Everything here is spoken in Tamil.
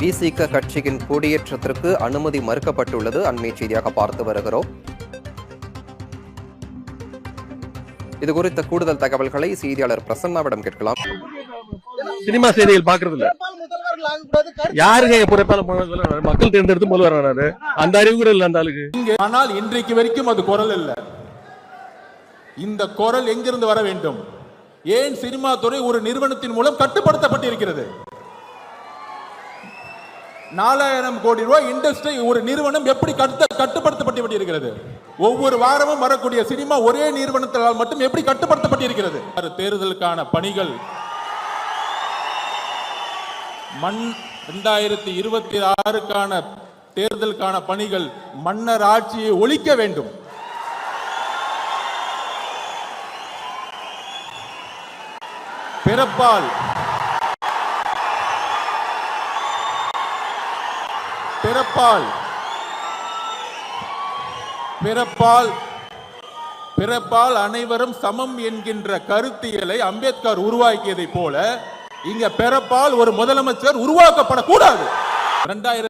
விசிக கட்சியின் கொடியேற்றத்திற்கு அனுமதி மறுக்கப்பட்டுள்ளது. அண்மை செய்தியாக பார்த்து வருகிறோம். இது குறித்த கூடுதல் தகவல்களை செய்தியாளர் பிரசன்னாவிடம் கேட்கலாம். சினிமா செய்திகள் பாக்குறது இல்ல. யாருங்க மக்கள் தேர்ந்தெடுத்து முதல்வர் ஆனாரு. அந்த அறிவு இல்ல அந்த ஆளுக்கு. ஆனால் இன்றைக்கு வரைக்கும் அது குரல் அல்ல இந்த குரல் எங்கிருந்து வர வேண்டும்? ஏன் சினிமா துறை ஒரு நிறுவனத்தின் மூலம் கட்டுப்படுத்தப்பட்டிருக்கிறது? நாலாயிரம் கோடி ரூபாய் இண்டஸ்ட்ரி ஒரு நிறுவனம் எப்படி கட்டு கட்டுப்படுத்தப்பட்டிருக்கிறது? ஒவ்வொரு வாரமும் வரக்கூடிய சினிமா ஒரே நிறுவனத்தால் மட்டும் எப்படி கட்டுப்படுத்தப்பட்டிருக்கிறது? தேர்தலுக்கான பணிகள். மண் இரண்டாயிரத்தி இருபத்தி ஆறுக்கான தேர்தலுக்கான பணிகள் மன்னர் ஆட்சியை ஒழிக்க வேண்டும். பிறப்பால் பிறப்பால். பிறப்பால். பிறப்பால் அனைவரும் சமம் என்கின்ற கருத்தியலை அம்பேத்கர் உருவாக்கியதை போல இங்க பிறப்பால் ஒரு முதலமைச்சர் உருவாக்கப்படக்கூடாது. இரண்டாயிரம்